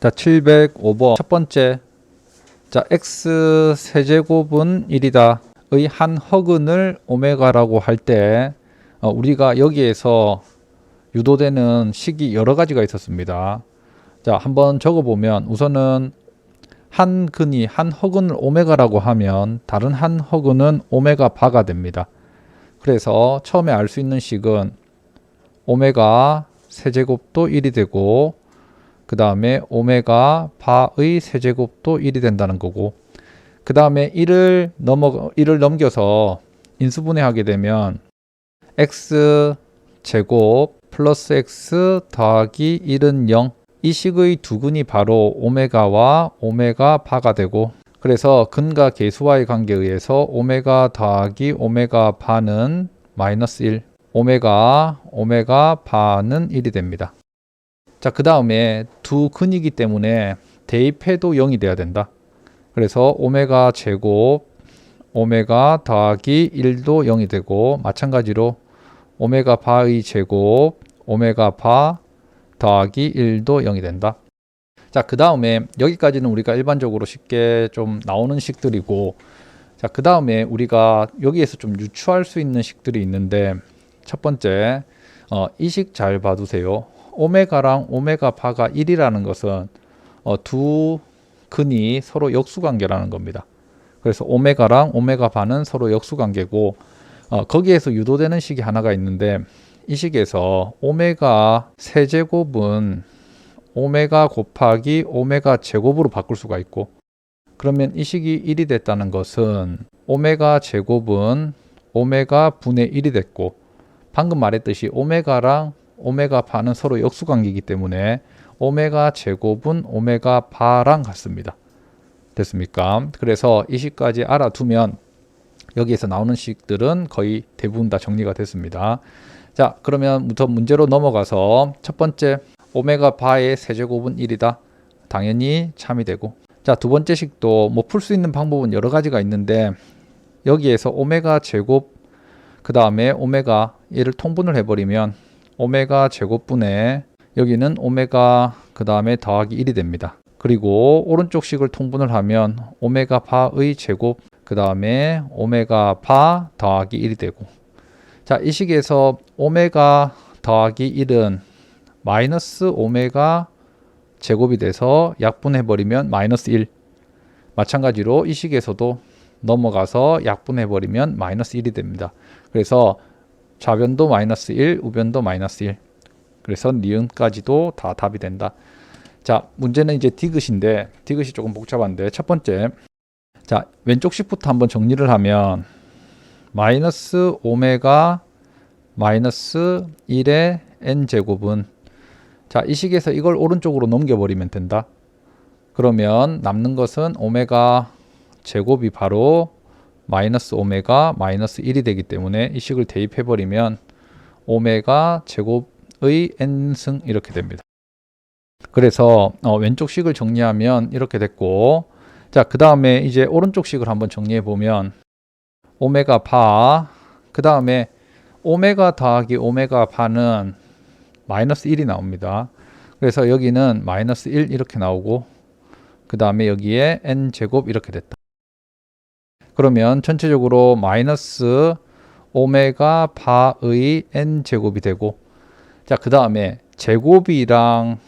자, 705번 첫 번째. 자, x 세제곱은 1이다. 의 한 허근을 오메가라고 할때 어, 우리가 여기에서 유도되는 식이 여러 가지가 있었습니다. 자, 한번 적어 보면 우선은 한 근이 한 허근을 오메가라고 하면 다른 한 허근은 오메가 바가 됩니다. 그래서 처음에 알 수 있는 식은 오메가 세제곱도 1이 되고 그 다음에 오메가 바의 세제곱도 1이 된다는 거고 그 다음에 1을 넘어 1을 넘겨서 인수분해하게 되면 x 제곱 플러스 x 더하기 1은 0. 이 식의 두 근이 바로 오메가와 오메가 바가 되고 그래서 근과 계수와의 관계에 의해서 오메가 더하기 오메가 바는 마이너스 1. 오메가 오메가 바는 1이 됩니다. 자, 그 다음에 두 근이기 때문에 대입해도 0이 돼야 된다. 그래서 오메가 제곱 오메가 더하기 1도 0이 되고 마찬가지로 오메가 바의 제곱 오메가 바 더하기 1도 0이 된다. 자, 그 다음에 여기까지는 우리가 일반적으로 쉽게 좀 나오는 식들이고 자, 그 다음에 우리가 여기에서 좀 유추할 수 있는 식들이 있는데 첫 번째 어, 이식 잘 봐두세요. 오메가랑 오메가 바가 1이라는 것은 어, 두 근이 서로 역수관계라는 겁니다. 그래서 오메가랑 오메가 바는 서로 역수관계고 어, 거기에서 유도되는 식이 하나가 있는데 이 식에서 오메가 세제곱은 오메가 곱하기 오메가 제곱으로 바꿀 수가 있고 그러면 이 식이 1이 됐다는 것은 오메가 제곱은 오메가 분의 1이 됐고 방금 말했듯이 오메가랑 오메가 바는 서로 역수관계이기 때문에 오메가 제곱은 오메가 바랑 같습니다. 됐습니까? 그래서 이 식까지 알아두면 여기에서 나오는 식들은 거의 대부분 다 정리가 됐습니다. 자, 그러면 부터 문제로 넘어가서 첫 번째 오메가 바의 세제곱은 1이다. 당연히 참이 되고. 자, 두 번째 식도 뭐 풀 수 있는 방법은 여러 가지가 있는데 여기에서 오메가 제곱 그 다음에 오메가 얘를 통분을 해버리면 오메가 제곱분의 여기는 오메가 그 다음에 더하기 1이 됩니다. 그리고 오른쪽 식을 통분을 하면 오메가 바의 제곱 그 다음에 오메가 바 더하기 1이 되고 자, 이 식에서 오메가 더하기 1은 마이너스 오메가 제곱이 돼서 약분해 버리면 마이너스 1 마찬가지로 이 식에서도 넘어가서 약분해 버리면 마이너스 1이 됩니다. 그래서 좌변도 마이너스 1, 우변도 마이너스 1. 그래서 니은까지도 다 답이 된다. 자, 문제는 이제 디귿인데 디귿이 조금 복잡한데 첫 번째 자, 왼쪽 식부터 한번 정리를 하면 마이너스 오메가 마이너스 1의 n 제곱은 자, 이 식에서 이걸 오른쪽으로 넘겨버리면 된다. 그러면 남는 것은 오메가 제곱이 바로 마이너스 오메가 마이너스 1이 되기 때문에 이 식을 대입해 버리면 오메가 제곱의 n승 이렇게 됩니다. 그래서 어, 왼쪽 식을 정리하면 이렇게 됐고 자, 그 다음에 이제 오른쪽 식을 한번 정리해 보면 오메가 바, 그 다음에 오메가 더하기 오메가 바는 마이너스 1이 나옵니다. 그래서 여기는 마이너스 1 이렇게 나오고 그 다음에 여기에 n 제곱 이렇게 됐다. 그러면 전체적으로 마이너스 오메가 바의 n 제곱이 되고 자, 그 다음에 제곱이랑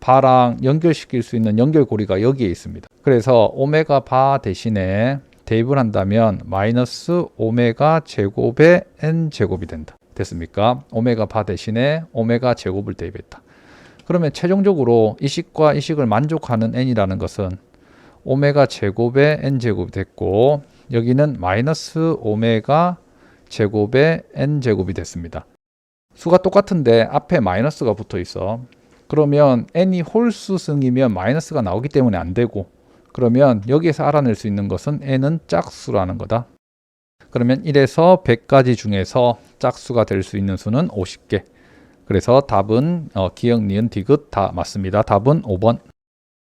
바랑 연결시킬 수 있는 연결고리가 여기에 있습니다. 그래서 오메가 바 대신에 대입을 한다면 마이너스 오메가 제곱의 n 제곱이 된다. 됐습니까? 오메가 바 대신에 오메가 제곱을 대입했다. 그러면 최종적으로 이 식과 이 식을 만족하는 n이라는 것은 오메가 제곱의 n 제곱이 됐고 여기는 마이너스 오메가 제곱의 n 제곱이 됐습니다. 수가 똑같은데 앞에 마이너스가 붙어 있어. 그러면 n이 홀수 승이면 마이너스가 나오기 때문에 안 되고 그러면 여기에서 알아낼 수 있는 것은 n은 짝수라는 거다. 그러면 1에서 100까지 중에서 짝수가 될 수 있는 수는 50개. 그래서 답은 어, 기억, 니은, 디귿 다 맞습니다. 답은 5번.